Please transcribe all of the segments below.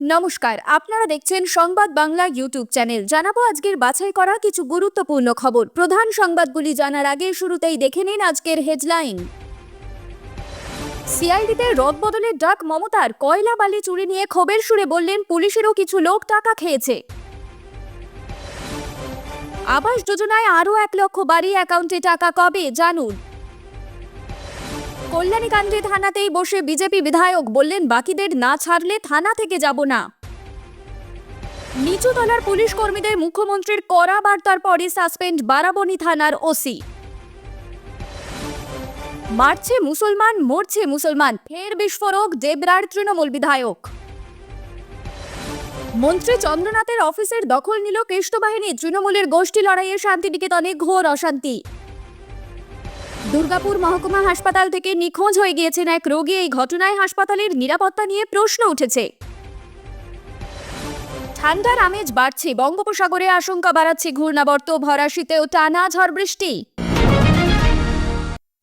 নমস্কার, আপনারা দেখছেন সংবাদ বাংলা ইউটিউব চ্যানেল। জানাব আজকের বাছাই করা কিছু গুরুত্বপূর্ণ খবর। প্রধান সংবাদগুলি জানার আগে শুরুতেই দেখে নিন আজকের হেডলাইন। সিআইডিতে রদ বদলের ডাক মমতার কয়লা বালি চুরি নিয়ে ক্ষোভের সুরে বললেন পুলিশেরও কিছু লোক টাকা খেয়েছে। আবাস যোজনায় আরও এক লক্ষ বাড়ি অ্যাকাউন্টে টাকা কবে? জানুন। কল্যাণীকাণ্ডে থানাতেই বসে বিজেপি বিধায়ক বললেন, বাকিদের না ছাড়লে থানা থেকে যাব না। নিচু তলার পুলিশ কর্মীদের মুখ্যমন্ত্রীর কড়া বার্তার পরে সাসপেন্ড বারাবণী থানার ওসি। মারছে মুসলমান, মরছে মুসলমান, ফের বিস্ফোরক দেবরার তৃণমূল বিধায়ক। মন্ত্রী চন্দ্রনাথের অফিসের দখল নিল কেষ্টবাহিনী, তৃণমূলের গোষ্ঠী লড়াইয়ে শান্তিনিকেতনে ঘোর অশান্তি। দুর্গাপুর মহকুমা হাসপাতাল থেকে নিখোঁজ হয়ে গিয়েছেন এক রোগী। এই ঘটনায় হাসপাতালের নিরাপত্তা নিয়ে প্রশ্ন উঠেছে। ঠান্ডার আমেজ বাড়ছে, বঙ্গোপসাগরে আশঙ্কা বাড়াচ্ছে, ঘূর্ণাবর্ত ভরা শীতেও টানা ঝড় বৃষ্টি।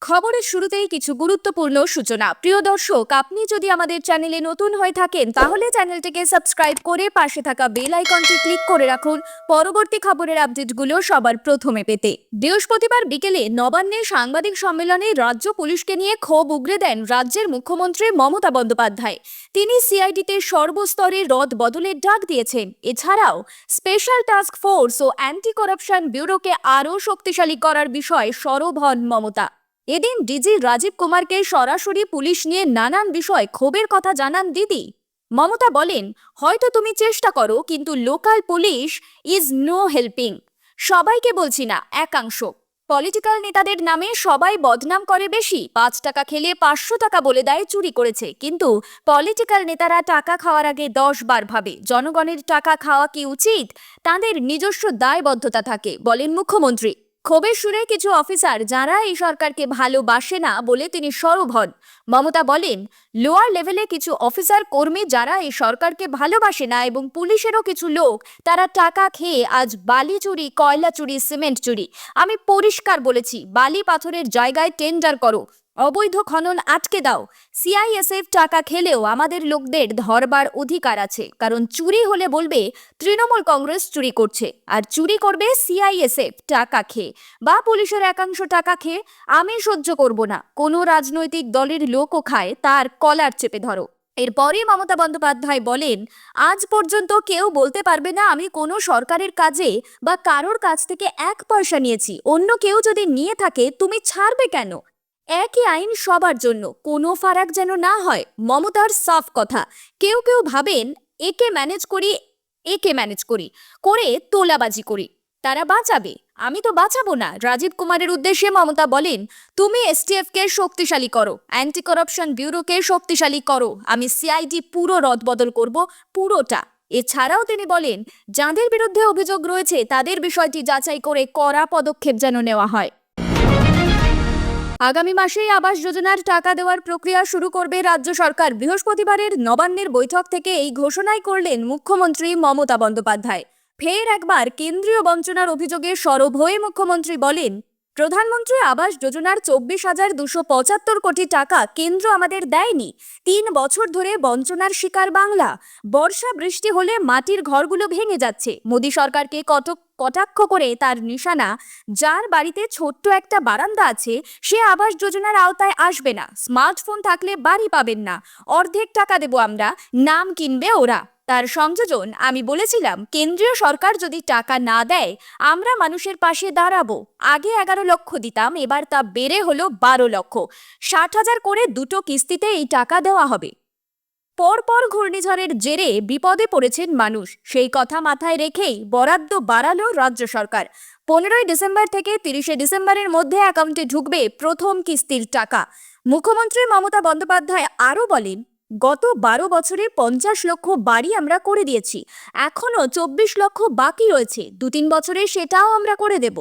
খবরের শুরুতেই কিছু গুরুত্বপূর্ণ সূচনা। প্রিয় দর্শক, আপনি যদি আমাদের চ্যানেলে নতুন হয়ে থাকেন, তাহলে চ্যানেলটিকে সাবস্ক্রাইব করে পাশে থাকা বেল আইকনটি ক্লিক করে রাখুন। পরবর্তী খবরের আপডেটগুলো সবার প্রথমে পেতে। বৃহস্পতিবার বিকেলে নবান্নে সাংবাদিক সম্মেলনে রাজ্য পুলিশকে নিয়ে ক্ষোভ উগরে দেন রাজ্যের মুখ্যমন্ত্রী মমতা বন্দ্যোপাধ্যায়। তিনি সিআইডিতে সর্বস্তরে রদ বদলের ডাক দিয়েছেন। এছাড়াও স্পেশাল টাস্ক ফোর্স ও অ্যান্টি করাপশন ব্যুরোকে আরও শক্তিশালী করার বিষয়ে সরব হন মমতা। এদিন ডিজি রাজীব কুমারকে সরাসরি পুলিশ নিয়ে নানান বিষয় ক্ষোভের কথা জানান দিদি। মমতা বলেন, হয়তো তুমি চেষ্টা করো, কিন্তু local police is no helping. সবাইকে বলছি না, একাংশ। পলিটিক্যাল নেতাদের নামে সবাই বদনাম করে বেশি। পাঁচ টাকা খেলে পাঁচশো টাকা বলে দেয়, চুরি করেছে। কিন্তু পলিটিক্যাল নেতারা টাকা খাওয়ার আগে দশ বার ভাবে, জনগণের টাকা খাওয়া কি উচিত? তাদের নিজস্ব দায়বদ্ধতা থাকে, বলেন মুখ্যমন্ত্রী। ক্ষোভের সুরে কিছু অফিসার যারা এই সরকারকে ভালোবাসে না বলে তিনি সরব হন মমতা বলেন লোয়ার লেভেলে কিছু অফিসার কর্মী যারা এই সরকারকে ভালোবাসে না এবং পুলিশেরও কিছু লোক, তারা টাকা খেয়ে আজ বালি চুরি, কয়লা চুরি, সিমেন্ট চুরি। আমি পরিষ্কার বলেছি, বালি পাথরের জায়গায় টেন্ডার করো। অবৈধ খনন আটকে দাও। সিআইএসএফ টাকা খেলেও আমাদের লোকদের ধরবার অধিকার আছে। কারণ চুরি হলে বলবে, তৃণমূল কংগ্রেস চুরি করছে। আর চুরি করবে সিআইএসএফ টাকা খেয়ে। বা পুলিশের একাংশ টাকা খেয়ে আমি সহ্য করব না। কোনো রাজনৈতিক দলের লোকও খায়, তার কলার চেপে ধরো। এরপরে মমতা বন্দ্যোপাধ্যায় বলেন, আজ পর্যন্ত কেউ বলতে পারবে না আমি কোনো সরকারের কাজে বা কারোর কাছ থেকে এক পয়সা নিয়েছি। অন্য কেউ যদি নিয়ে থাকে, তুমি ছাড়বে কেন? একই আইন সবার জন্য, কোনো ফারাক যেন না হয়। মমতার সাফ কথা। কেউ কেউ ভাবেন, একে ম্যানেজ করি, একে ম্যানেজ করি, করে তোলাবাজি করি। তারা বাঁচাবে। আমি তো বাঁচাবো না। রাজীব কুমারের উদ্দেশ্যে মমতা বলেন, তুমি এসটিএফ কে শক্তিশালী করো অ্যান্টি করাপশন ব্যুরোকে শক্তিশালী করো। আমি সিআইডি পুরো রদবদল করব, পুরোটা। এছাড়াও তিনি বলেন, যাঁদের বিরুদ্ধে অভিযোগ রয়েছে, তাদের বিষয়টি যাচাই করে কড়া পদক্ষেপ যেন নেওয়া হয়। আগামী মাসেই আবাস যোজনার টাকা দেওয়ার প্রক্রিয়া শুরু করবে রাজ্য সরকার। বৃহস্পতিবারের নবান্নের বৈঠক থেকে এই ঘোষণাই করলেন মুখ্যমন্ত্রী মমতা বন্দ্যোপাধ্যায়। ফের একবার কেন্দ্রীয় বঞ্চনার অভিযোগে সরব হয়ে মুখ্যমন্ত্রী বলেন, প্রধানমন্ত্রী আবাস যোজনার চব্বিশ হাজার দুশো পঁচাত্তর কোটি টাকা কেন্দ্র আমাদের দেয়নি। তিন বছর ধরে বঞ্চনার শিকার বাংলা। বর্ষা বৃষ্টি হলে মাটির ঘরগুলো ভেঙে যাচ্ছে। মোদী সরকারকে কত কটাক্ষ করে তার নিশানা, যার বাড়িতে ছোট্ট একটা বারান্দা আছে, সে আবাস যোজনার আওতায় আসবে না। স্মার্টফোন থাকলে বাড়ি পাবেন না। অর্ধেক টাকা দেবো আমরা, নাম কিনবে ওরা। তার সংযোজন, আমি বলেছিলাম, কেন্দ্রীয় সরকার যদি টাকা না দেয়, আমরা মানুষের পাশে দাঁড়াবো। আগে এগারো লক্ষ দিতাম, এবার তা বেড়ে হলো বারো লক্ষ। ষাট হাজার করে দুটো কিস্তিতে এই টাকা দেওয়া হবে। পরপর ঘূর্ণিঝড়ের জেরে বিপদে পড়েছেন মানুষ। সেই কথা মাথায় রেখেই বরাদ্দ বাড়ালো রাজ্য সরকার। পনেরোই ডিসেম্বর থেকে তিরিশে ডিসেম্বরের মধ্যে অ্যাকাউন্টে ঢুকবে প্রথম কিস্তির টাকা। মুখ্যমন্ত্রী মমতা বন্দ্যোপাধ্যায় আরও বলেন, গত বারো বছরে পঞ্চাশ লক্ষ বাড়ি আমরা করে দিয়েছি। এখনও চব্বিশ লক্ষ বাকি রয়েছে। দু তিন বছরে সেটাও আমরা করে দেব।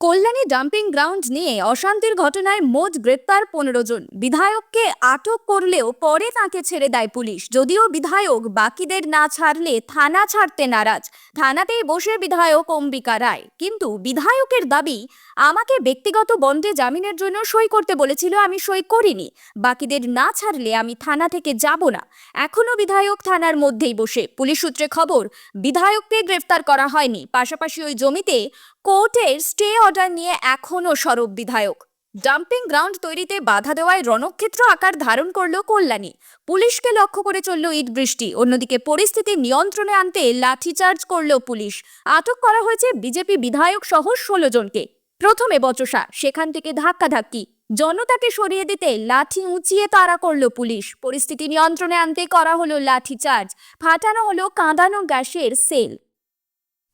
কল্যাণী ডাম্পিং গ্রাউন্ড নিয়ে অশান্তির ঘটনায় মোট গ্রেপ্তার পনেরো জন। বিধায়ককে আটক করলেও পরে তাকে ছেড়ে দেয় পুলিশ। যদিও বিধায়ক বাকিদের না ছাড়লে থানা ছাড়তে নারাজ। থানাতেই বসে বিধায়ক অম্বিকা রায়। কিন্তু বিধায়কের দাবি, আমাকে ব্যক্তিগত বন্ডে জামিনের জন্য সই করতে বলেছিল, আমি সই করিনি। বাকিদের না ছাড়লে আমি থানা থেকে যাব না। এখনও বিধায়ক থানার মধ্যেই বসে। পুলিশ সূত্রে খবর, বিধায়ককে গ্রেফতার করা হয়নি। পাশাপাশি ওই জমিতে কোর্টের স্টে অর্ডার নিয়ে এখনও সরব বিধায়ক। ডাম্পিং গ্রাউন্ড তৈরিতে বাধা দেওয়ায় রণক্ষেত্র আকার ধারণ করল কল্যাণী। পুলিশকে লক্ষ্য করে চলল ইট বৃষ্টি। অন্যদিকে পরিস্থিতি নিয়ন্ত্রণে আনতে লাঠিচার্জ করল পুলিশ। আটক করা হয়েছে বিজেপি বিধায়ক সহ ষোলো জনকে। প্রথমে বচসা সেখান থেকে ধাক্কাধাক্কি। জনতাকে সরিয়ে দিতে লাঠি উঁচিয়ে তাড়া করল পুলিশ। পরিস্থিতি নিয়ন্ত্রণে আনতে করা হলো লাঠিচার্জ। ফাটানো হলো কাঁদানো গ্যাসের সেল।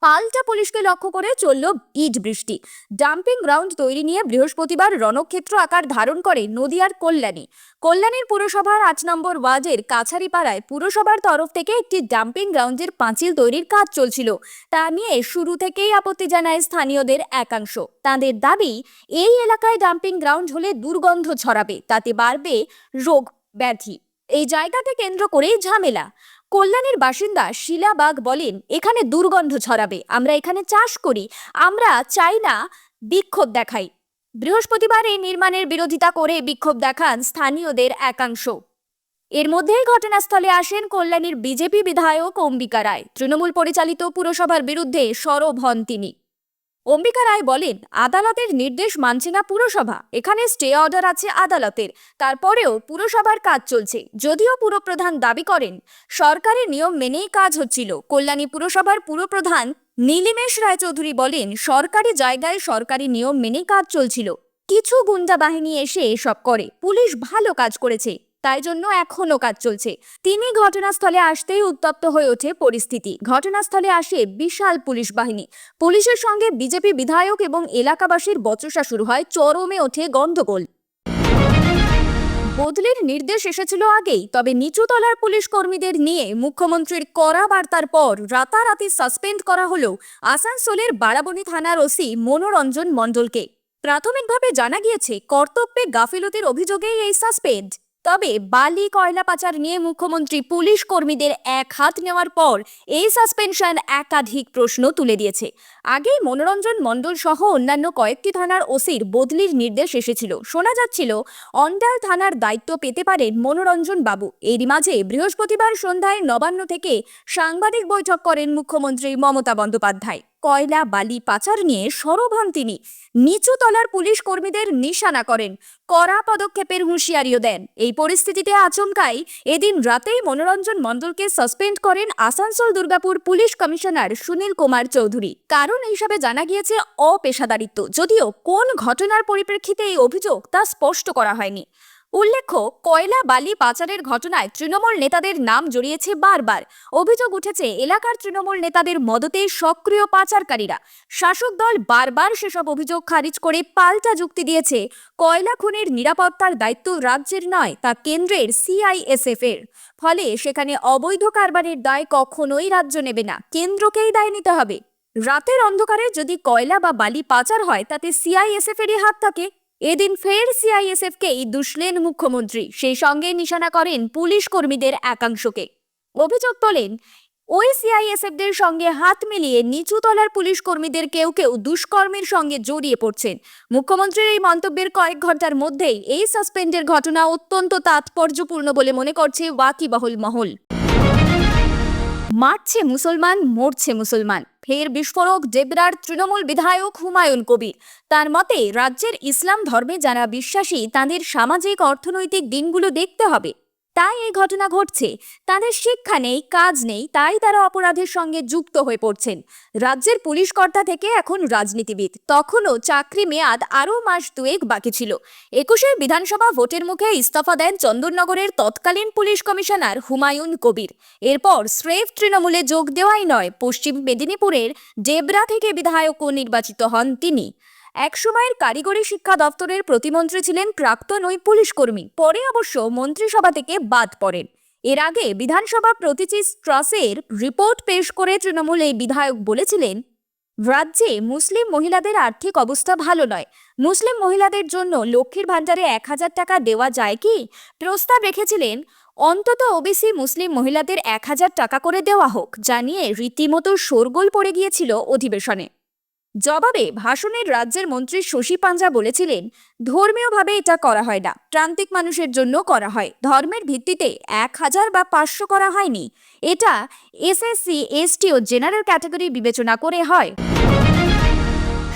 পাল্টা পুলিশকে লক্ষ্য করে চলল ইট বৃষ্টি। ডাম্পিং গ্রাউন্ড তৈরি নিয়ে বৃহস্পতিবার রণক্ষেত্র আকার ধারণ করে নদিয়ার কল্যাণী। কল্যাণীর পুরসভার আট নম্বর ওয়ার্ডের কাছারিপাড়ায় পুরসভার তরফ থেকে একটি ডাম্পিং গ্রাউন্ডের পাঁচিল তৈরির কাজ চলছিল। তা নিয়ে শুরু থেকেই আপত্তি জানায় স্থানীয়দের একাংশ। তাদের দাবি, এই এলাকায় ডাম্পিং গ্রাউন্ড হলে দুর্গন্ধ ছড়াবে, তাতে বাড়বে রোগ ব্যাধি। এই জায়গাকে কেন্দ্র করেই ঝামেলা। কল্যাণীর বাসিন্দা শিলা বাগ বলেন, এখানে দুর্গন্ধ ছড়াবে, আমরা এখানে চাষ করি, আমরা চাই না বিক্ষোভ দেখাই। বৃহস্পতিবার এই নির্মাণের বিরোধিতা করে বিক্ষোভ দেখান স্থানীয়দের একাংশ। এর মধ্যেই ঘটনাস্থলে আসেন কল্যাণীর বিজেপি বিধায়ক অম্বিকা রায়। তৃণমূল পরিচালিত পুরসভার বিরুদ্ধে সরব হন তিনি। অম্বিকা রায় বলেন, আদালতের নির্দেশ মানছে না পুরসভা। এখানে স্টে অর্ডার আছে আদালতের। তারপরেও পুরসভার কাজ চলছে। যদিও পুরপ্রধান দাবি করেন সরকারের নিয়ম মেনেই কাজ হচ্ছিল। কল্যাণী পুরসভার পুরপ্রধান নীলিমেশ রায়চৌধুরী বলেন, সরকারি জায়গায় সরকারি নিয়ম মেনেই কাজ চলছিল। কিছু গুন্ডা বাহিনী এসে এসব করে। পুলিশ ভালো কাজ করেছে। তাই জন্য এখনও কাজ চলছে। তিনি ঘটনাস্থলে আসতেই উত্তপ্ত হয়ে ওঠে পরিস্থিতি। ঘটনাস্থলে আসে বিশাল পুলিশ বাহিনী। পুলিশের সঙ্গে বিজেপি বিধায়ক এবং এলাকাবাসীর বচসা শুরু হয়, চরমে ওঠে গন্ডগোল বদলির নির্দেশ এসেছিল আগেই, তবে নিচুতলার পুলিশ কর্মীদের নিয়ে মুখ্যমন্ত্রীর কড়া বার্তার পর রাতারাতি সাসপেন্ড করা হলো আসানসোলের বারাবণী থানার ওসি মনোরঞ্জন মণ্ডলকে। প্রাথমিকভাবে জানা গিয়েছে, কর্তব্যে গাফিলতির অভিযোগেই এই সাসপেন্ড। তবে বালি কয়লা পাচার নিয়ে মুখ্যমন্ত্রী পুলিশ কর্মীদের এক হাত নেওয়ার পর এই সাসপেনশন একাধিক প্রশ্ন তুলে দিয়েছে। আগেই মনোরঞ্জন মণ্ডল সহ অন্যান্য কয়েকটি থানার ওসির বদলির নির্দেশ এসেছিল। শোনা যাচ্ছিল, অন্ডাল থানার দায়িত্ব পেতে পারেন মনোরঞ্জন বাবু। এরই মাঝে বৃহস্পতিবার সন্ধ্যায় নবান্ন থেকে সাংবাদিক বৈঠক করেন মুখ্যমন্ত্রী মমতা বন্দ্যোপাধ্যায়। কয়লা, বালি, পাচার নিয়ে সরব হন তিনি। নিচু তলার পুলিশ কর্মীদের নিশানা করেন। কড়া পদক্ষেপের হুঁশিয়ারিও দেন। এই পরিস্থিতিতে আচমকাই এদিন রাতেই মনোরঞ্জন মণ্ডলকে সাসপেন্ড করেন আসানসোল দুর্গাপুর পুলিশ কমিশনার সুনীল কুমার চৌধুরী। কারণ হিসাবে জানা গিয়েছে অপেশাদারিত্ব। যদিও কোন ঘটনার পরিপ্রেক্ষিতে এই অভিযোগ তা স্পষ্ট করা হয়নি। উল্লেখ্য, কয়লা বালি পাচারের ঘটনায় তৃণমূল নেতাদের নাম জড়িয়েছে বারবার। অভিযোগ উঠেছে, এলাকার তৃণমূল নেতাদের মদতে সক্রিয় পাচারকারীরা। শাসক দল বারবার সেসব অভিযোগ খারিজ করে পাল্টা যুক্তি দিয়েছে। কয়লা খনির নিরাপত্তার দায়িত্ব রাজ্যের নয়, তা কেন্দ্রের সিআইএসএফ এর ফলে সেখানে অবৈধ কারবারের দায় কখনোই রাজ্য নেবে না, কেন্দ্রকেই দায় নিতে হবে। রাতের অন্ধকারে যদি কয়লা বা বালি পাচার হয়, তাতে সিআইএসএফ এরই হাত থাকে। এদিন ফের সিআইএসএফ কেই দুষলেন মুখ্যমন্ত্রী, সেই সঙ্গে নিশানা করেন পুলিশ কর্মীদের একাংশকে। অভিযোগ তোলেন, ওই সিআইএসএফদের সঙ্গে হাত মিলিয়ে নিচুতলার পুলিশ কর্মীদের কেউ কেউ দুষ্কর্মের সঙ্গে জড়িয়ে পড়ছেন। মুখ্যমন্ত্রীর এই মন্তব্যের কয়েক ঘণ্টার মধ্যেই এই সাসপেন্ডের ঘটনা অত্যন্ত তাৎপর্যপূর্ণ বলে মনে করছে ওয়াকিবহুল মহল। মারছে মুসলমান, মরছে মুসলমান। ফের বিস্ফোরক ডেবরার তৃণমূল বিধায়ক হুমায়ুন কবির। তার মতে, রাজ্যের ইসলাম ধর্মে যারা বিশ্বাসী, তাদের সামাজিক, অর্থনৈতিক দিনগুলো দেখতে হবে। তাই এই ঘটনা ঘটছে। তাদের শিক্ষা নেই, কাজ নেই, তাই তারা অপরাধের সঙ্গে যুক্ত হয়ে পড়ছেন। রাজ্যের পুলিশ কর্তা থেকে এখন রাজনীতিবিদ। তখনও চাকরি মেয়াদ আরও মাস দুয়েক বাকি ছিল। একুশের বিধানসভা ভোটের মুখে ইস্তফা দেন চন্দননগরের তৎকালীন পুলিশ কমিশনার হুমায়ুন কবির। এরপর স্রেফ তৃণমূলে যোগ দেওয়াই নয়, পশ্চিম মেদিনীপুরের ডেবরা থেকে বিধায়কও নির্বাচিত হন তিনি। একসময়ের কারিগরি শিক্ষা দপ্তরের প্রতিমন্ত্রী ছিলেন প্রাক্তন ওই পুলিশ কর্মী পরে অবশ্য মন্ত্রিসভা থেকে বাদ পড়েন। এর আগে বিধানসভা প্রতিচি ট্রাসের রিপোর্ট পেশ করে তৃণমূল এই বিধায়ক বলেছিলেন, রাজ্যে মুসলিম মহিলাদের আর্থিক অবস্থা ভালো নয়। মুসলিম মহিলাদের জন্য লক্ষ্মীর ভাণ্ডারে এক হাজার টাকা দেওয়া যায় কি? প্রস্তাব রেখেছিলেন, অন্তত ওবিসি মুসলিম মহিলাদের এক হাজার টাকা করে দেওয়া হোক। জানিয়ে রীতিমতো শোরগোল পড়ে গিয়েছিল অধিবেশনে। জবাবে ভাষণের রাজ্যের মন্ত্রী শশী পাঞ্জা বলেছিলেন, ধর্মীয়ভাবে এটা করা হয় না। প্রান্তিক মানুষের জন্য করা হয়। ধর্মের ভিত্তিতে এক হাজার বা পাঁচশো করা হয়নি। এটা S S C, S T ও জেনারেল ক্যাটাগরি বিবেচনা করে হয়।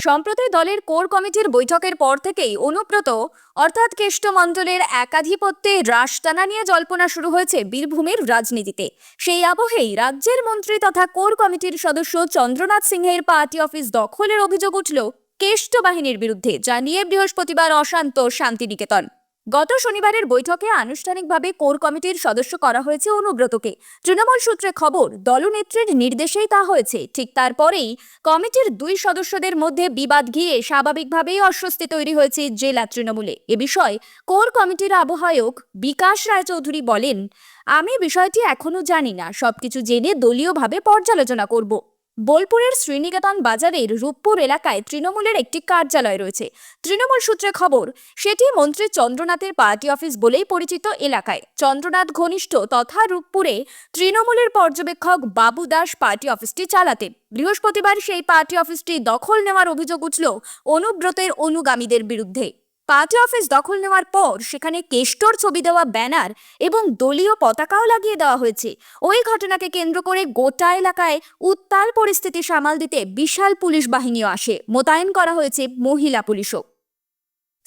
সম্প্রতি দলের কোর কমিটির বৈঠকের পর থেকেই অনুব্রত, অর্থাৎ কেষ্টমণ্ডলের একাধিপত্যে হ্রাস টানা নিয়ে জল্পনা শুরু হয়েছে বীরভূমের রাজনীতিতে। সেই আবহেই রাজ্যের মন্ত্রী তথা কোর কমিটির সদস্য চন্দ্রনাথ সিংহের পার্টি অফিস দখলের অভিযোগ উঠল কেষ্ট বাহিনীর বিরুদ্ধে যা নিয়ে বৃহস্পতিবার অশান্ত শান্তিনিকেতন। গত শনিবারের বৈঠকে আনুষ্ঠানিকভাবে কোর কমিটির সদস্য করা হয়েছে অনুব্রতকে। তৃণমূল সূত্রে খবর, দলনেত্রীর নির্দেশেই তা হয়েছে। ঠিক তারপরেই কমিটির দুই সদস্যদের মধ্যে বিবাদ ঘিরে স্বাভাবিকভাবেই অস্বস্তি তৈরি হয়েছে জেলা তৃণমূলে। এ বিষয়ে কোর কমিটির আহ্বায়ক বিকাশ রায়চৌধুরী বলেন, আমি বিষয়টি এখনও জানি না। সবকিছু জেনে দলীয়ভাবে পর্যালোচনা করব। বোলপুরের শ্রীনিকেতন বাজারের রূপপুর এলাকায় তৃণমূলের একটি কার্যালয় রয়েছে। তৃণমূল সূত্রে খবর, সেটি মন্ত্রী চন্দ্রনাথের পার্টি অফিস বলেই পরিচিত এলাকায়। চন্দ্রনাথ ঘনিষ্ঠ তথা রূপপুরে তৃণমূলের পর্যবেক্ষক বাবু দাস পার্টি অফিসটি চালাতেন বৃহস্পতিবার সেই পার্টি অফিসটি দখল নেওয়ার অভিযোগ উঠল অনুব্রতের অনুগামীদের বিরুদ্ধে। পার্টি অফিস দখল নেওয়ার পর সেখানে কেষ্টর ছবি দেওয়া ব্যানার এবং দলীয় পতাকাও লাগিয়ে দেওয়া হয়েছে। ওই ঘটনাকে কেন্দ্র করে গোটা এলাকায় উত্তাল পরিস্থিতি সামাল দিতে বিশাল পুলিশ বাহিনীও আসে। মোতায়েন করা হয়েছে মহিলা পুলিশও।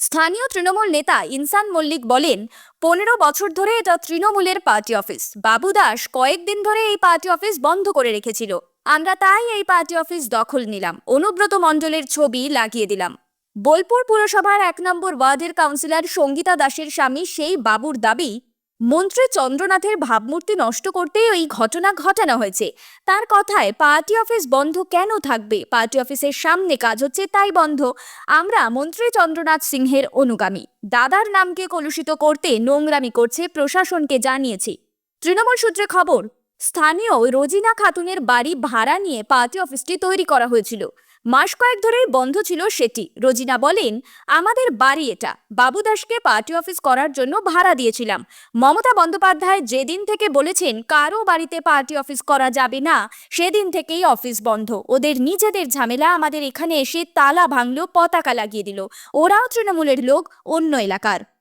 স্থানীয় তৃণমূল নেতা ইনসান মল্লিক বলেন, পনেরো বছর ধরে এটা তৃণমূলের পার্টি অফিস। বাবু দাস কয়েকদিন ধরে এই পার্টি অফিস বন্ধ করে রেখেছিল। আমরা তাই এই পার্টি অফিস দখল নিলাম। অনুব্রত মণ্ডলের ছবি লাগিয়ে দিলাম। বোলপুর পুরসভার এক নম্বর ওয়ার্ডের কাউন্সিলর সঙ্গীতা দাসের স্বামী সেই বাবুর দাবি, মন্ত্রী চন্দ্রনাথের ভাবমূর্তি নষ্ট করতেই ওই ঘটনা ঘটানো হয়েছে। তার কথায় পার্টি অফিস বন্ধ কেন থাকবে? পার্টি অফিসের সামনে কাজ হচ্ছে তাই বন্ধ। আমরা মন্ত্রী চন্দ্রনাথ সিংহের অনুগামী। দাদার নামকে কলুষিত করতে নোংরামি করছে প্রশাসনকে জানিয়েছি। তৃণমূল সূত্রে খবর, স্থানীয় রোজিনা খাতুনের বাড়ি ভাড়া নিয়ে পার্টি অফিসটি তৈরি করা হয়েছিল। মাস কয়েক ধরেই বন্ধ ছিল সেটি। রোজিনা বলেন, আমাদের বাড়ি এটা। বাবু দাসকে পার্টি অফিস করার জন্য ভাড়া দিয়েছিলাম। মমতা বন্দ্যোপাধ্যায় যেদিন থেকে বলেছেন কারও বাড়িতে পার্টি অফিস করা যাবে না, সেদিন থেকেই অফিস বন্ধ। ওদের নিজেদের ঝামেলা আমাদের এখানে এসে তালা ভাঙলো পতাকা লাগিয়ে দিল। ওরাও তৃণমূলের লোক, অন্য এলাকার।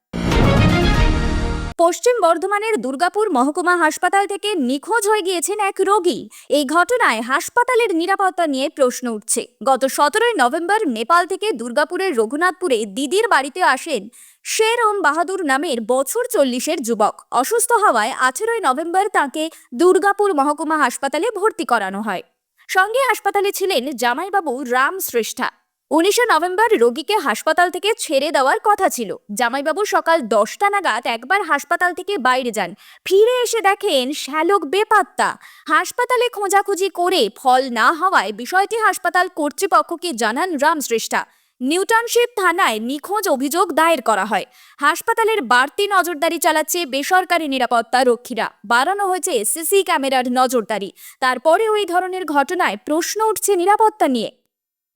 পশ্চিম বর্ধমানের দুর্গাপুর মহকুমা হাসপাতাল থেকে নিখোঁজ হয়ে গিয়েছেন এক রোগী। এই ঘটনায় হাসপাতালের নিরাপত্তা নিয়ে প্রশ্ন উঠছে। গত সতেরোই নভেম্বর নেপাল থেকে দুর্গাপুরের রঘুনাথপুরে দিদির বাড়িতে আসেন শের ওম বাহাদুর নামের বছর চল্লিশের যুবক। অসুস্থ হওয়ায় আঠেরোই নভেম্বর তাকে দুর্গাপুর মহকুমা হাসপাতালে ভর্তি করানো হয়। সঙ্গে হাসপাতালে ছিলেন জামাইবাবু রাম শ্রেষ্ঠা। উনিশে নভেম্বর রোগীকে হাসপাতাল থেকে ছেড়ে দেওয়ার কথা ছিল। জামাইবাবু সকাল দশটা নাগাদ একবার হাসপাতাল থেকে বাইরে যান। ফিরে এসে দেখেন শ্যালক বেপাত্তা। হাসপাতালে খোঁজাখুঁজি করে ফল না হওয়ায় বিষয়টি হাসপাতাল কর্তৃপক্ষকে জানান রামশ্রেষ্ঠা। নিউটনশিপ থানায় নিখোঁজ অভিযোগ দায়ের করা হয়। হাসপাতালের বাড়তি নজরদারি চালাচ্ছে বেসরকারি নিরাপত্তা রক্ষীরা। বাড়ানো হয়েছে সিসি ক্যামেরার নজরদারি। তারপরে ওই ধরনের ঘটনায় প্রশ্ন উঠছে নিরাপত্তা নিয়ে।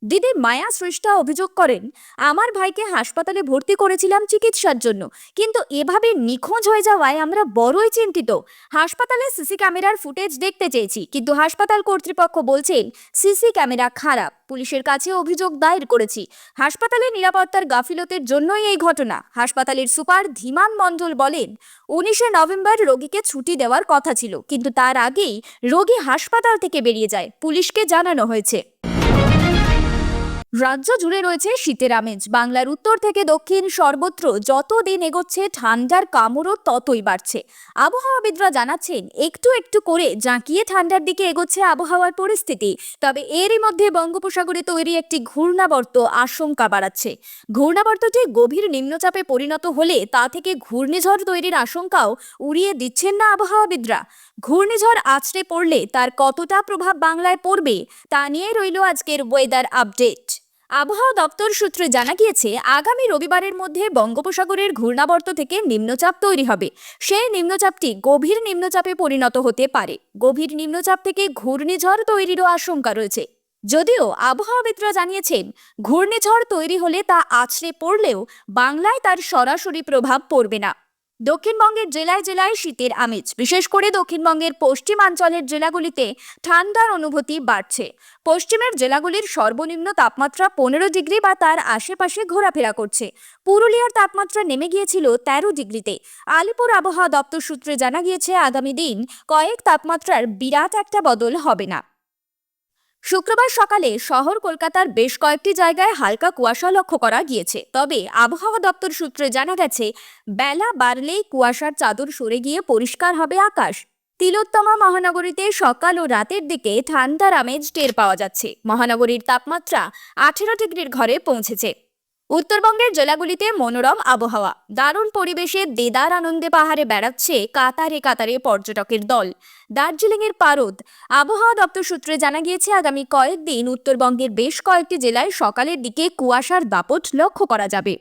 দিদি মায়া শ্রেষ্ঠা অভিযোগ করেন, আমার ভাইকে হাসপাতালে ভর্তি করেছিলাম চিকিৎসার জন্য, কিন্তু এভাবে নিখোঁজ হয়ে যাওয়ায় আমরা বড়ই চিন্তিত। হাসপাতালে সিসি ক্যামেরার ফুটেজ দেখতে চেয়েছি, কিন্তু হাসপাতাল কর্তৃপক্ষ বলছেন, সিসি ক্যামেরা খারাপ, পুলিশের কাছে অভিযোগ দায়ের করেছি। হাসপাতালের নিরাপত্তার গাফিলতের জন্যই এই ঘটনা। হাসপাতালের সুপার ধীমান মণ্ডল বলেন, উনিশে নভেম্বর রোগীকে ছুটি দেওয়ার কথা ছিল, কিন্তু তার আগেই রোগী হাসপাতাল থেকে বেরিয়ে যায়, পুলিশকে জানানো হয়েছে। রাজ্য জুড়ে রয়েছে শীতের আমেজ। বাংলার উত্তর থেকে দক্ষিণ সর্বত্র যত দিন এগোচ্ছে, ঠান্ডার কামড়ও ততই বাড়ছে। আবহাওয়াবিদরা জানাচ্ছেন, একটু একটু করে জাঁকিয়ে ঠান্ডার দিকে এগোচ্ছে আবহাওয়ার পরিস্থিতি। তবে এরই মধ্যে বঙ্গোপসাগরে তৈরি একটি ঘূর্ণাবর্ত আশঙ্কা বাড়াচ্ছে। ঘূর্ণাবর্তটি গভীর নিম্নচাপে পরিণত হলে তা থেকে ঘূর্ণিঝড় তৈরির আশঙ্কাও উড়িয়ে দিচ্ছেন না আবহাওয়াবিদরা। ঘূর্ণিঝড় আছড়ে পড়লে তার কতটা প্রভাব বাংলায় পড়বে, তা নিয়ে রইল আজকের ওয়েদার আপডেট আবহাওয়া দপ্তর সূত্রে জানা গিয়েছে, আগামী রবিবারের মধ্যে বঙ্গোপসাগরের ঘূর্ণাবর্ত থেকে নিম্নচাপ তৈরি হবে। সেই নিম্নচাপটি গভীর নিম্নচাপে পরিণত হতে পারে। গভীর নিম্নচাপ থেকে ঘূর্ণিঝড় তৈরিরও আশঙ্কা রয়েছে। যদিও আবহাওয়াবিদরা জানিয়েছেন, ঘূর্ণিঝড় তৈরি হলে তা আছড়ে পড়লেও বাংলায় তার সরাসরি প্রভাব পড়বে না। দক্ষিণবঙ্গের জেলায় জেলায় শীতের আমেজ। বিশেষ করে দক্ষিণবঙ্গের পশ্চিমাঞ্চলের জেলাগুলিতে ঠান্ডার অনুভূতি বাড়ছে। পশ্চিমের জেলাগুলির সর্বনিম্ন তাপমাত্রা পনেরো ডিগ্রি বা তার আশেপাশে ঘোরাফেরা করছে। পুরুলিয়ার তাপমাত্রা নেমে গিয়েছিল তেরো ডিগ্রিতে। আলিপুর আবহাওয়া দপ্তর সূত্রে জানা গিয়েছে, আগামী দিন কয়েক তাপমাত্রার বিরাট একটা বদল হবে না। শুক্রবার সকালে শহর কলকাতার বেশ কয়েকটি জায়গায় হালকা কুয়াশা লক্ষ্য করা গিয়েছে। তবে আবহাওয়া দপ্তর সূত্রে জানা গেছে, বেলা বাড়লেই কুয়াশার চাদর সরে গিয়ে পরিষ্কার হবে আকাশ। তিলোত্তমা মহানগরীতে সকাল ও রাতের দিকে ঠান্ডার আমেজ টের পাওয়া যাচ্ছে। মহানগরীর তাপমাত্রা আঠেরো ডিগ্রির ঘরে পৌঁছেছে। উত্তরবঙ্গের জেলাগুলিতে মনোরম আবহাওয়া। দারুণ পরিবেশে দেদার আনন্দে পাহাড়ে বেড়াচ্ছে কাতারে কাতারে পর্যটকের দল। দার্জিলিংয়ের পারদ আবহাওয়া দপ্তর সূত্রে জানা গিয়েছে, আগামী কয়েকদিন উত্তরবঙ্গের বেশ কয়েকটি জেলায় সকালের দিকে কুয়াশার দাপট লক্ষ্য করা যাবে।